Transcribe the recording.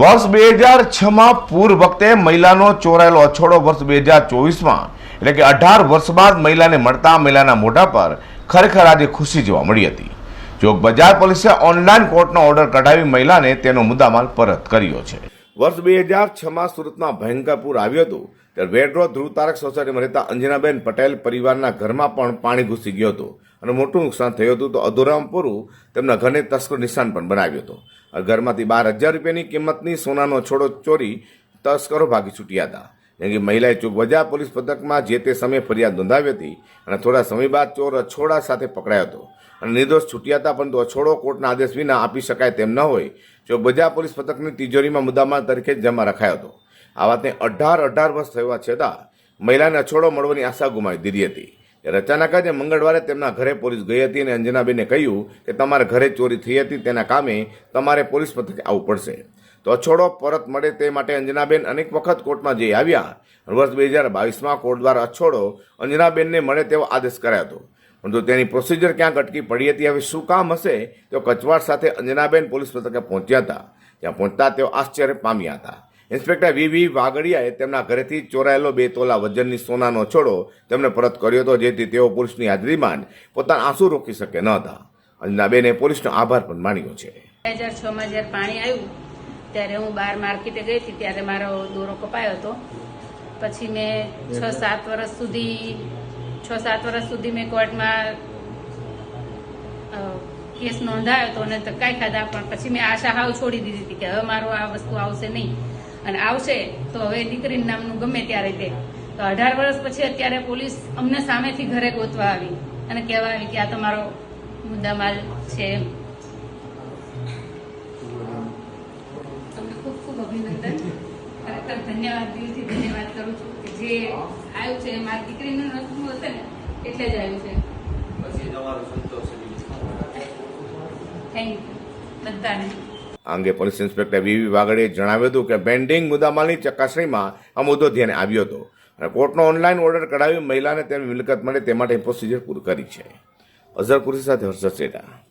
વર્ષ બે હજાર છમાં પૂર વખતે મહિલાનો ચોરાયેલો અછોડો વર્ષ બે હજાર ચોવીસમાં. એટલે કે અઢાર વર્ષ બાદ મહિલાને મળતા મહિલાના મોઢા પર ખરેખર આજે ખુશી જોવા મળી હતી. જોગ બજાર પોલીસે ઓનલાઈન કોર્ટનો ઓર્ડર કઢાવી મહિલાને તેનો મુદ્દામાલ પરત કર્યો છે. વર્ષ બે હજાર છમાં સુરતમાં ભયંકર પૂર આવ્યું હતું, ત્યારે વેડરો ધ્રુવ તારક સોસાયટીમાં રહેતા અંજનાબેન પટેલ પરિવારના ઘરમાં પણ પાણી ઘૂસી ગયું હતું. અને મોટું નુકસાન થયું હતું તો અધુરામ પૂરું તેમના ઘરને તસ્કર નિશાન પણ બનાવ્યું હતું. ઘરમાંથી બાર હજાર રૂપિયાની કિંમતની સોનાનો છોડો ચોરી તસ્કરો ભાગી છૂટ્યા હતા. જેમ કે મહિલાએ ચુકવજા પોલીસ પથકમાં જે તે સમયે ફરિયાદ નોંધાવી હતી અને થોડા સમય બાદ ચોર અછોડા સાથે પકડાયો હતો. અને નિર્દોષ છૂટ્યા હતા, પરંતુ અછોડો કોર્ટના આદેશ વિના આપી શકાય તેમ ન હોય જો બજાર પોલીસ પથકની તિજોરીમાં મુદ્દામાલ તરીકે જમા રખાયો હતો. આ વાતને અઢાર અઢાર વર્ષ થવા છતાં મહિલાને અછોડો મળવાની આશા ગુમાવી દીધી હતી. ત્યારે અચાનક જ મંગળવારે તેમના ઘરે પોલીસ ગઈ હતી અને અંજનાબેને કહ્યું કે તમારા ઘરે ચોરી થઈ હતી, તેના કામે તમારે પોલીસ મથકે આવવું પડશે. તો અછોડો પરત મળે તે માટે અંજનાબેન અનેક વખત કોર્ટમાં જઈ આવ્યા. વર્ષ બે હજાર બાવીસમાં કોર્ટ દ્વારા અછોડો અંજનાબેનને મળે તેવો આદેશ કરાયો હતો. પરંતુ તેની પ્રોસિજર ક્યાંક અટકી પડી હતી, હવે શું કામ હશે? તેઓ કચવાટ સાથે અંજનાબેન પોલીસ મથકે પહોંચ્યા હતા. ત્યાં પહોંચતા તેઓ આશ્ચર્ય પામ્યા હતા. ઇન્સ્પેક્ટર વી વી વાગડિયાએ તેમના ઘરેથી ચોરાયેલો બે તોલા વજનની સોનાનો છોડો તેમને પરત કર્યો હતો, જેથી તેઓ પુરુષની હાજરીમાં પોતાના આંસુ રોકી શકે ન હતા. અંજનાબેને પોલીસનો આભાર પણ માન્યો છે. બે હજાર છમાં જ્યારે પાણી આવ્યું, ત્યારે હું બહાર માર્કેટે ગઈ હતી, ત્યારે મારો દોરો કપાયો હતો. પછી મેં છ સાત વર્ષ સુધી, છ સાત વર્ષ સુધી મેં કોર્ટમાં કેસ નોંધાયો હતો અને ધક્કાઈ ખાધા, પણ પછી મેં આશા હાવ છોડી દીધી હતી કે હવે મારો આ વસ્તુ આવશે નહીં. અને આવશે તો હવે દીકરીનું નામનું ગમે ત્યારે તે. તો અઢાર વર્ષ પછી અત્યારે પોલીસ અમને સામેથી ઘરે ગોતવા આવી અને કહેવા આવી કે આ તમારો મુદ્દામાલ છે તમને ખૂબ ખૂબ અભિનંદન. ખરેખર ધન્યવાદ દિલથી ધન્યવાદ કરું છું કે જે આવ્યું છે એ મારી દીકરીનું રસ્તું હશે ને એટલે જ આવ્યું છે. પછી તમારો સંતોષ થેન્ક યુ બધાને. આ અંગે પોલીસ ઇન્સ્પેક્ટર વીવી વાગડે જણાવ્યું હતું કે પેન્ડિંગ મુદ્દામાલની ચકાસણીમાં આ મુદ્દો ધ્યાને આવ્યો હતો અને કોર્ટનો ઓનલાઈન ઓર્ડર કઢાવી મહિલાને તેની મિલકત મળે તે માટે પ્રોસિજર પૂરી કરી છે. અઝર કુરશી સાથે હર્ષદ સેટા